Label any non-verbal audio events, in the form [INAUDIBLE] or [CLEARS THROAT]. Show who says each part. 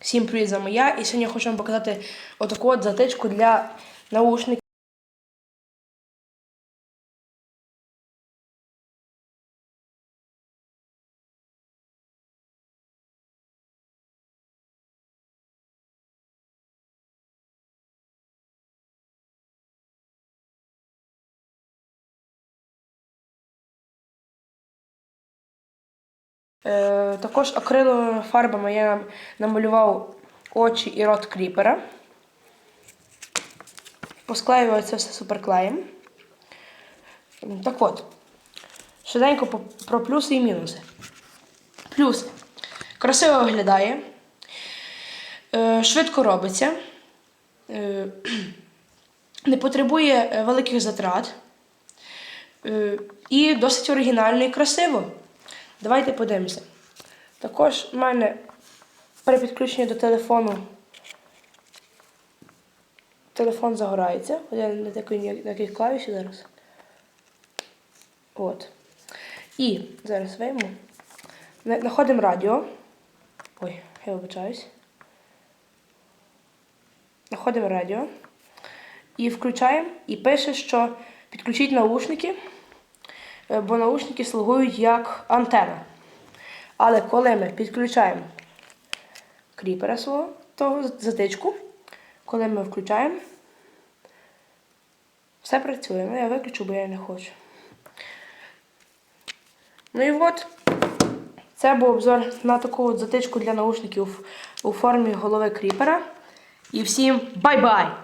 Speaker 1: Всім привіт, з вами я. І сьогодні хочу вам показати отаку от затичку для наушників. Е, також акриловими фарбами я намалював очі і рот кріпера. Посклеював це все суперклеєм. Так от, швиденько про плюси і мінуси. Плюс красиво виглядає, е, швидко робиться, е, [CLEARS THROAT] не потребує е, великих затрат і досить оригінально і красиво. Давайте подивимося. Також в мене при підключенні до телефону телефон загорається. Я не такий ні- на яких клавіші зараз. От. І зараз вийму. На- Знаходимо радіо. Ой, я вибачаюсь. Знаходимо радіо. І включаємо. І пише, що підключіть наушники, бо наушники слугують як антена. Але коли ми підключаємо кріпера свого, того затичку, коли ми включаємо, все працює. Ну, я виключу, бо я не хочу. Ну і от, це був обзор на таку от затичку для наушників у формі голови кріпера. І всім бай-бай!